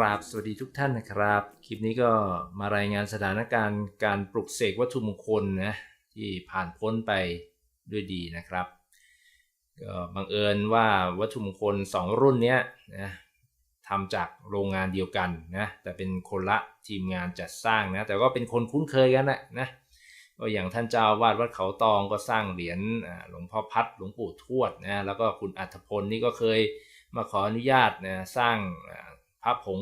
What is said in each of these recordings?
ราบสวัสดีทุกท่านนะครับ คลิปนี้ก็มารายงานสถานการณ์การปลุกเสกวัตถุมงคลนะที่ผ่านพ้นไปด้วยดีนะครับก็บังเอิญว่าวัตถุมงคล 2 รุ่นนี้นะทำจากโรงงานเดียวกันนะแต่เป็นคนละทีมงานจัดสร้างนะแต่ก็เป็นคนคุ้นเคยกันแหละนะก็อย่างท่านเจ้าวาดวัดเขาตองก็สร้างเหรียญหลวงพ่อพัดหลวงปู่ทวดนะแล้วก็คุณอัธพลนี่ก็เคยมาขออนุญาตนะสร้าง ระผง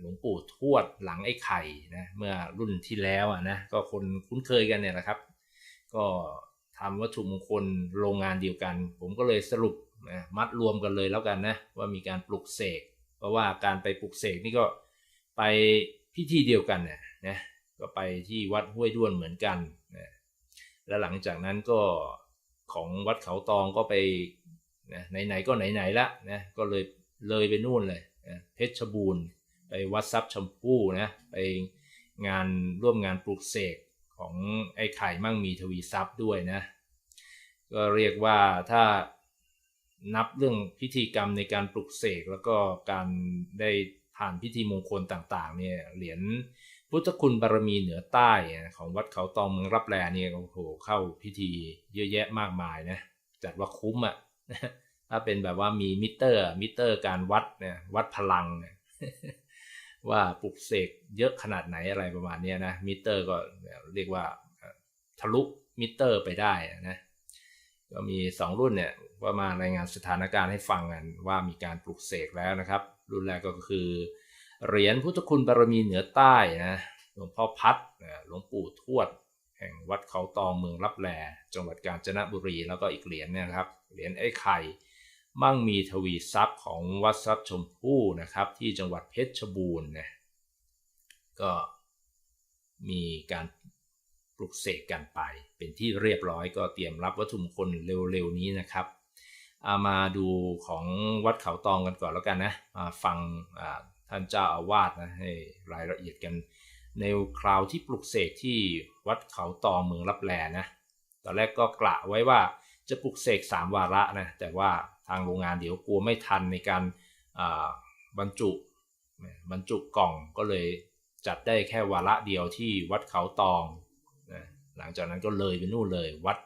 หลวงปู่ทวดหลังไอ้ไข่นะเมื่อรุ่นที่แล้วอะนะก็คนคุ้นเคยกันเนี่ยแหละครับ ก็ทำวัตถุมงคลโรงงานเดียวกัน ผมก็เลยสรุปนะมัดรวมกันเลยแล้วกันนะว่ามีการปลุกเสกเพราะว่าการไปปลุกเสกนี่ก็ไปพิธีเดียวกันนะนะก็ไปที่วัดห้วยด้วนเหมือนกันนะแล้วหลังจากนั้นก็ของวัดเขาตองก็ไปนะไหนๆก็ไหนๆละนะก็เลยเลยไปนู่นเลย เพชรบูรณ์ ไปวัดทรัพย์ชมพู่นะไปงานร่วมงานปลุกเสกของไอ้ไข่มั่งมีทวีทรัพย์ด้วยนะก็เรียกว่าถ้านับเรื่องพิธีกรรมในการปลุกเสกแล้วก็การได้ผ่านพิธีมงคลต่างๆเนี่ยเหรียญพุทธคุณบารมีเหนือใต้ของวัดเขาตองเมืองรับแลเนี่ยโอ้โหเข้าพิธีเยอะแยะมากมายนะจัดว่าคุ้มอะ่ะ ถ้าเป็นแบบว่ามีมิเตอร์มิเตอร์การวัดเนี่ยวัดพลังเนี่ยว่าปลุกเสกเยอะขนาดไหนอะไรประมาณนี้นะมิเตอร์ก็เรียกว่าทะลุมิเตอร์ไปได้นะก็มี 2 รุ่นเนี่ยว่ามารายงานสถานการณ์ให้ฟังกันว่ามีการปลุกเสกแล้วนะครับ รุ่นแรกก็คือ เหรียญพุทธคุณบารมีเหนือใต้นะหลวงพ่อพัดหลวงปู่ทวด แห่งวัดเขาตองเมืองรับแลจังหวัดกาญจนบุรี แล้วก็อีกเหรียญเนี่ยครับเหรียญไอ้ไข่ มั่งมีทวีทรัพย์ของวัดทรัพย์ชมพู่นะครับ ที่จังหวัดเพชรบูรณ์นะก็มีการปลุกเสกกันไปเป็นที่เรียบร้อยก็เตรียมรับวัตถุมงคลเร็วๆนี้นะครับอามาดูของวัดเขาตองกันก่อนแล้วกันนะมาฟังท่านเจ้าอาวาสนะให้รายละเอียดกัน ในคราวที่ปลุกเสกที่วัดเขาตองเมืองรับแลนะตอนแรกก็กละไว้ว่า จะปลุกเสก3วาระนะแต่ว่าทางโรงงานเดี๋ยวกลัวไม่ทันในการบรรจุบรรจุกล่องก็เลยจัดได้แค่วาระเดียวที่วัดเขาตองนะหลังจากนั้นก็เลยไปนู่นเลยวัด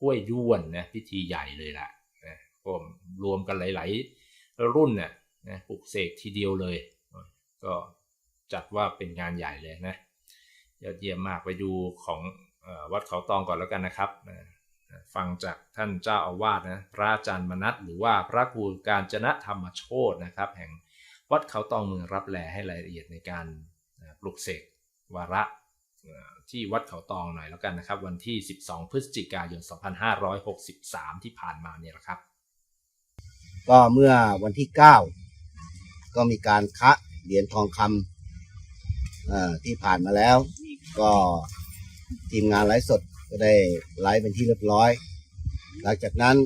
ห้วยด้วนนะพิธีใหญ่เลยแหละนะก็รวมกันหลาย ๆ รุ่นเนี่ยนะปลุกเสกทีเดียวเลย ก็จัดว่าเป็นงานใหญ่เลยนะยอดเยี่ยมมากไปดูของวัดเขาตองก่อนแล้วกันนะครับนะ ฟังจากท่านเจ้าอาวาสนะพระอาจารย์มนัสหรือว่าพระครูการจนะธรรมโชตนะครับ แห่งวัดเขาตองเมืองรับแลให้รายละเอียดในการปลุกเสกวาระที่วัดเขาตองหน่อยแล้วกันนะครับ วันที่ 12 พฤศจิกายน 2563 ที่ผ่านมาเนี่ยแหละครับ ก็เมื่อวันที่ 9 ก็มีการคะเหรียญทองคำที่ผ่านมาแล้ว ก็ทีมงานไลฟ์สด ก็ได้ไลฟ์เป็นที่เรียบร้อย หลังจากนั้น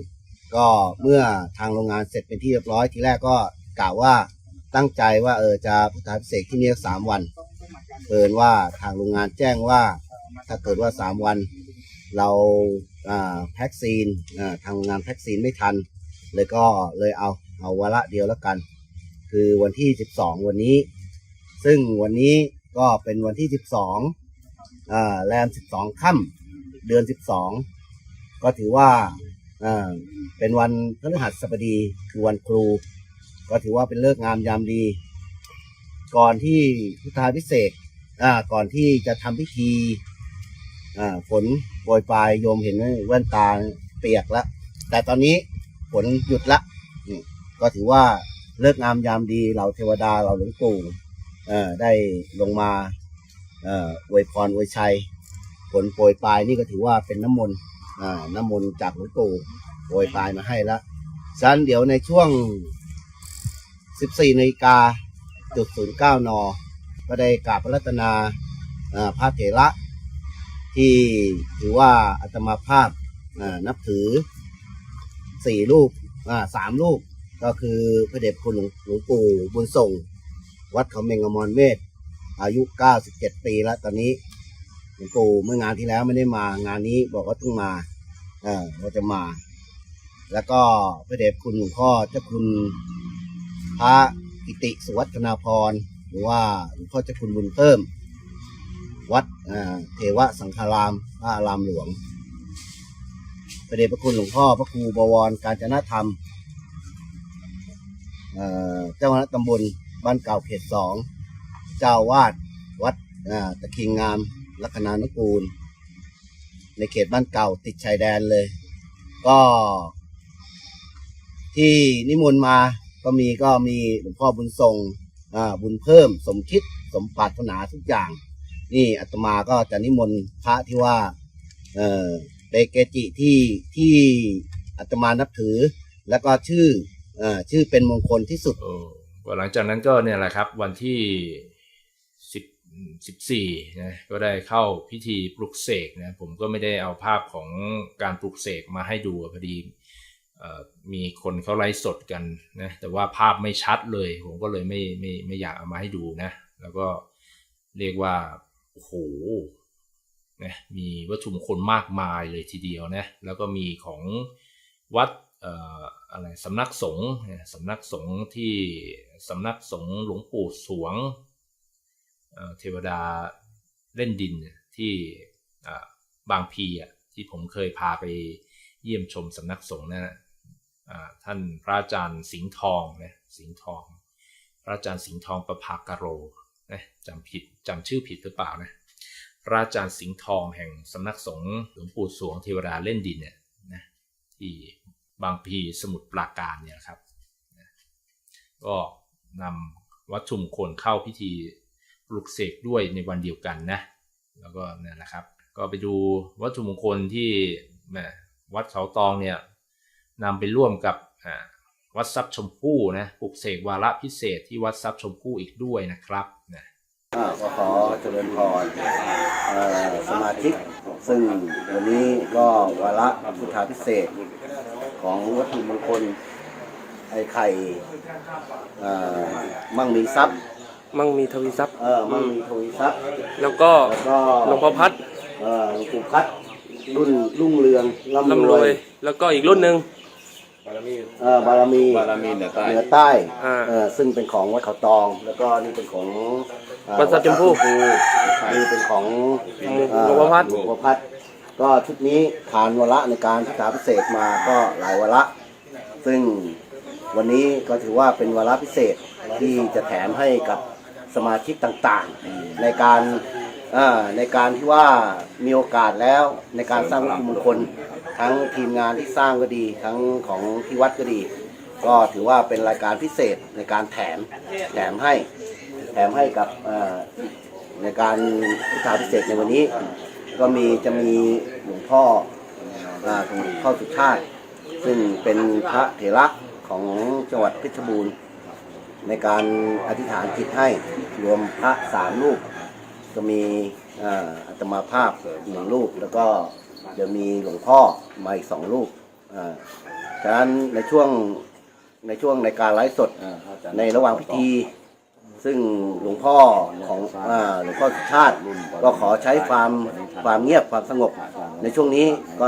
ก็เมื่อทางโรงงานเสร็จเป็นที่เรียบร้อย ทีแรกก็กล่าวว่าตั้งใจว่าเออจะพุทธาพิเศษที่นี่สามวันเอินว่าทางโรงงานแจ้งว่า ถ้าเกิดว่าสามวัน เราแพ็กซีนทางโรงงานแพ็กซีนไม่ทัน เลยก็เลยเอาเอาวาระเดียวแล้วกัน คือวันที่ 12 วันนี้ ซึ่งวันนี้ก็เป็นวันที่ 12อ่าแรม 12 ค่ำ เดือน12ก็ถือว่าเป็นวันพฤหัสบดีคือวันครู ก็ถือว่าเป็นเลิกงามยามดี ก่อนที่พุทธาพิเศษก่อนที่จะทำพิธีฝนโปรยปลายโยมเห็นแว่นตาเปียกแล้วแต่ตอนนี้ฝนหยุดละก็ถือว่าเลิกงามยามดีเราเทวดาเราหลวงปู่ได้ลงมาเอ่ออวยพรอวยชัย ฝนโปรยปลายนี่ก็ถือว่าเป็นน้ำมนต์อ่าน้ำมนต์จากหลวงปู่โปรยปลายมาให้ละฉะนั้นเดี๋ยวในช่วง 14นาฬิกาจุดศูนย์เก้านก็ได้กราบพระรัตนาพระเถระที่ถือว่าอาตมาภาพนับถือสี่รูปสามรูปก็คือพระเดชคุณหลวงปู่บุญส่ง วัดเขาเมงอมรเมธอายุ 97 ปีแล้วตอนนี้ หลวงปู่เมื่องานที่แล้วไม่ได้มางานนี้บอกว่าต้องมา เออว่าจะมา แล้วก็พระเดชคุณหลวงพ่อเจ้าคุณพระกิติสุวัฒนาพรหรือว่าหลวงพ่อเจ้าคุณบุญเพิ่ม วัดเทวสังฆารามพระอารามหลวงพระเดชพระคุณหลวงพ่อพระครูบวรการจนธรรมเจ้าคณะตำบลบ้านเก่าเขตสอง เจ้าวาดวัดตะคิงงาม ลัคนานุกูล ในเขตบ้านเก่าติดชายแดนเลย ก็ ที่นิมนต์มาก็มีก็มีหลวงพ่อบุญทรงบุญเพิ่ม สมคิดสมปรารถนาทุกอย่าง นี่อาตมาก็จะนิมนต์พระที่ว่าเออเปเกจิที่ที่อาตมานับถือ แล้วก็ชื่ออชื่อเป็นมงคลที่สุดหลังจากนั้นก็เนี่ยแหละครับ วันที่ สิบสี่นะก็ได้เข้าพิธีปลุกเสกนะผมก็ไม่ได้เอาภาพของการปลุกเสกมาให้ดูพอดีมีคนเขาไลฟ์สดกันนะแต่ว่าภาพไม่ชัดเลย ผมก็เลยไม่ไม่ไม่อยากเอามาให้ดูนะ แล้วก็เรียกว่าโอ้โหนะมีวัตถุมงคลมากมายเลยทีเดียวนะแล้วก็มีของวัดอะไรสำนักสงฆ์สำนักสงฆ์ที่สำนักสงฆ์หลวงปู่สวง เทวดาเล่นดินที่บางพีอะที่ผมเคยพาไปเยี่ยมชมสำนักสงฆ์นะท่านพระอาจารย์สิงห์ทองนะสิงห์ทอง พระอาจารย์สิงห์ทองประภากโรนะจำผิดจำชื่อผิดหรือเปล่านะพระอาจารย์สิงห์ทองแห่งสำนักสงฆ์หลวงปู่สวงเทวดาเล่นดินเนี่ยนะที่บางพีสมุทรปราการเนี่ยครับ ก็นำวัตถุมงคลเข้าพิธี ปลุกเสกด้วยในวันเดียวกันนะ แล้วก็นั่นแหละครับ ก็ไปดูวัตถุมงคลที่วัดเขาตองเนี่ยนำไปร่วมกับวัดทรัพย์ชมพู่นะปลุกเสกวาระพิเศษที่วัดทรัพย์ชมพู่อีกด้วยนะครับนะก็ขอเจริญพรสมาชิก ซึ่งวันนี้ก็วาระพุทธาพิเศษของวัตถุมงคลไอ้ไข่มั่งมีทรัพย์ มั่งมีทวีทรัพย์ เออมั่งมีทวีทรัพย์แล้วก็แล้วก็หลวงพ่อพัดเอ่อหลวงปู่พัดรุ่นรุ่งเรืองร่ำร่ำรรววยย แล้วก็อีกรุ่นหนึ่งเอ่อบารมีบารมีเหนือใต้เหนือใต้อ่าเอ่อซึ่งเป็นของวัดเขาตอง แล้วก็นี่เป็นของเอ่อวัดทรัพย์ชมพู่นี่เป็นของหลวงพ่อพัด หลวงพ่อพัดก็ชุดนี้ผ่านวาระในการพิธาพิเศษมาก็หลายวาระ ซึ่งวันนี้ก็ถือว่าเป็นวาระพิเศษที่จะแถมให้กับ สมาชิกต่างๆ ในการในการที่ว่ามีโอกาสแล้วในการสร้างวัตถุมงคลทั้งทีมงานที่สร้างก็ดี ทั้งของที่วัดก็ดี ก็ถือว่าเป็นรายการพิเศษในการแถมแถมให้แถมให้กับในการพิธาพิเศษในวันนี้ ก็มีจะมีหลวงพ่อหลวงพ่อสุชาติ ซึ่งเป็นพระเถระของจังหวัดเพชรบูรณ์ ในการอธิษฐานจิตให้รวมพระสามรูปก็มีอาตมาภาพหนึ่งรูป แล้วก็เดี๋ยวมีหลวงพ่อมาอีกสองรูปฉะนั้นในช่วงในช่วงในการไลฟ์สดในระหว่างพิธี ซึ่งหลวงพ่อของหลวงพ่อสุชาติก็ขอใช้ความความเงียบความสงบ ในช่วงนี้ก็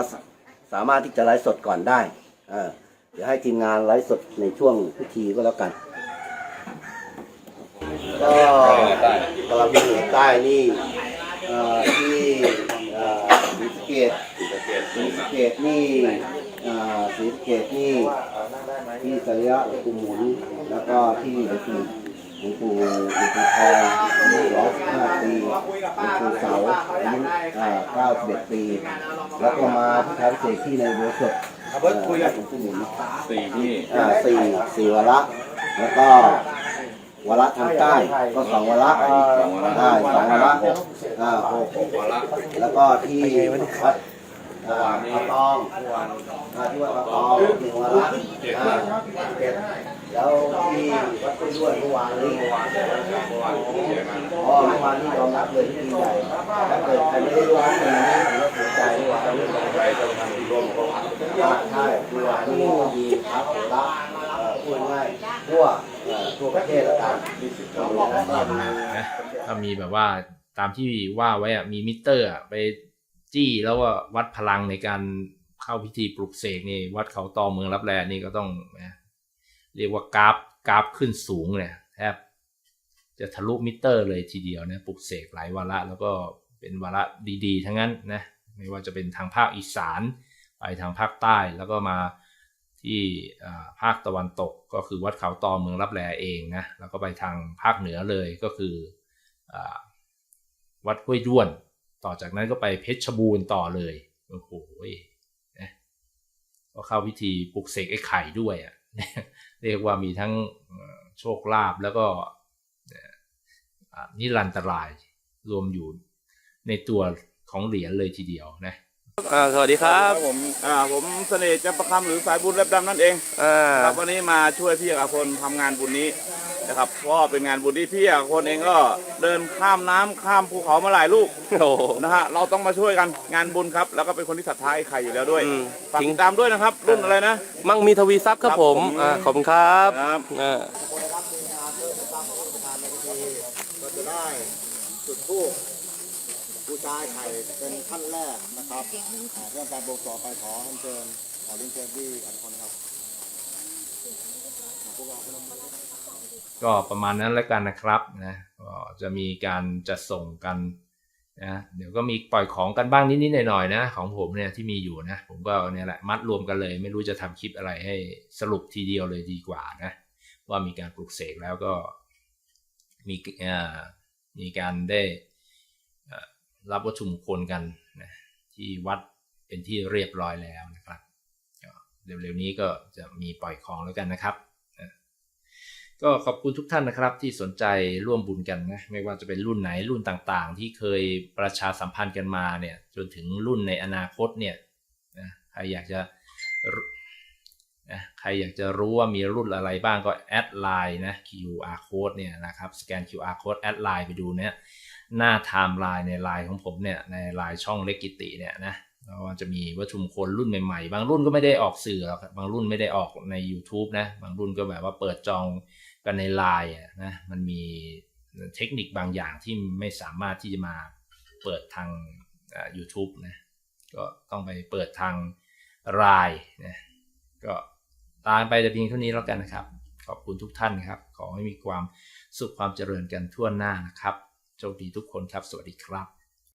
สามารถที่จะไลฟ์สดก่อนได้เดี๋ยวให้ทีมงานไลฟ์สดในช่วงพิธีก็แล้วกัน ก็กระบี่เหนือใต้นี่ที่เอ่อศรีสเกตศรีสเกตนี่เอ่อศรีสเกตนี่ที่สริยะหลวงปู่หมุน แล้วก็ที่หลวงปู่หลวงปู่หลวงปู่ทองอายุร้อยห้าปีหลวงปู่เสาอายุเก้าสิบเอ็ดปี แล้วก็มาที่ท้าเศษที่ในบัวสดเอ่อหลวงปู่หมุนสี่ที่สี่สี่วาระแล้วก็ วาระทางใต้ก็สองวาระได้สองวาระหกอ่าหกแล้วก็ที่วัดอ่าพระตองอ่าที่วัดพระตองหนึ่งวาระอ่าเจ็ดแล้วที่วัดกล้วยด้วนเมื่อวานนี้อ๋อเมื่อวานนี้ยอมรับเลยที่ดีใจถ้าเกิดใครไม่ได้ร่วมพิธีนี้ถือว่าเสียใจเมื่อวานนี้อ่าใช่เมื่อวานนี้มีพระโหระเอ่อพูดง่ายๆทั่วเอ่อ ทั่วประเทศแล้วกันนะถ้ามีแบบว่าตามที่ว่าไว้อะมีมิเตอร์อะไปจี้แล้วก็วัดพลังในการเข้าพิธีปลุกเสกนี่วัดเขาตอเมืองรับแลนี่ก็ต้องนะเรียกว่ากราฟกราฟขึ้นสูงเลยแทบจะทะลุมิเตอร์เลยทีเดียวนะปลุกเสกหลายวาระแล้วก็เป็นวาระดีๆ ทั้งนั้นนะไม่ว่าจะเป็นทางภาคอีสานไปทางภาคใต้แล้วก็มา ที่ภาคตะวันตกก็คือวัดเขาตอเมืองรับแลเองนะแล้วก็ไปทางภาคเหนือเลยก็คืออวัดห้วยด้วน ต่อจากนั้นก็ไปเพชรบูรณ์ต่อเลยโอ้โหนะก็เข้าพิธีปลุกเสกไอ้ไข่ด้วยอะเรียกว่ามีทั้งโชคลาภแล้วก็นิรันตรายรวมอยู่ในตัวของเหรียญเลยทีเดียวนะ อ่าสวัสดีครับผมอ่าผมเสน่ห์จัประคำหรือสายบุญเล็บดำนั่นเองอ่าครับวันนี้มาช่วยพี่เอกพลทำงานบุญนี้นะครับเพราะว่าเป็นงานบุญที่พี่เอกพลเองก็เดินข้ามน้ำข้ามภูเขามาหลายลูกโอ้โห นะฮะเราต้องมาช่วยกันงานบุญครับ แล้วก็เป็นคนที่ศรัทธาไอ้ไข่อยู่แล้วด้วยอืม ฝากทิ้งติดตามด้วยนะครับ รุ่นอะไรนะ มั่งมีทวีทรัพย์ครับครับผมผม อ่าขอบคุณครับครับ อ่าก็จะได้จุดทูป บูชายไข่เป็นขั้นแรกนะครับอ่าเรื่องการบวงสรวงไปขออัญเชิญขอเรียนเชิญที่อันพรครับพวกเราพนมมือก็ประมาณนั้นแล้วกันนะครับนะก็จะมีการจัดส่งกันนะเดี๋ยวก็มีปล่อยของกันบ้างนิดๆหน่อยๆนะของผมเนี่ยที่มีอยู่นะผมก็เนี่ยแหละมัดรวมกันเลย ไม่รู้จะทำคลิปอะไรให้สรุปทีเดียวเลยดีกว่านะว่ามีการปลุกเสกแล้วก็มีเอ่อมีการได้ รับวัตถุมงคลกันนะที่วัดเป็นที่เรียบร้อยแล้วนะครับเร็วๆนี้ก็จะมีปล่อยของแล้วกันนะครับ ก็ขอบคุณทุกท่านนะครับ ที่สนใจร่วมบุญกันนะไม่ว่าจะเป็นรุ่นไหนรุ่นต่างๆ ที่เคยประชาสัมพันธ์กันมาเนี่ยจนถึงรุ่นในอนาคตเนี่ยนะใครอยากจะนะใครอยากจะรู้ว่ามีรุ่นอะไรบ้างก็แอดไลน์นะ QR code เนี่ยนะครับสแกน QR code แอดไลน์ไปดูเนี่ย หน้าไทม์ไลน์ในไลน์ของผมเนี่ยในไลน์ช่องเล็กกิติเนี่ยนะแล้วมันจะมีวัตถุมงคลรุ่นใหม่ๆ บางรุ่นก็ไม่ได้ออกสื่อหรอกบางรุ่นไม่ได้ออกใน YouTube นะบางรุ่นก็แบบว่าเปิดจองกันในไลน์นะมันมีเทคนิคบางอย่างที่ไม่สามารถที่จะมาเปิดทางอ่า YouTube นะก็ต้องไปเปิดทางไลน์นะก็ตามไปแต่เพียงเท่านี้แล้วกันนะครับ ขอบคุณทุกท่านครับ ขอให้มีความสุขความเจริญกันทั่วหน้านะครับ โชคดีทุกคนครับ สวัสดีครับ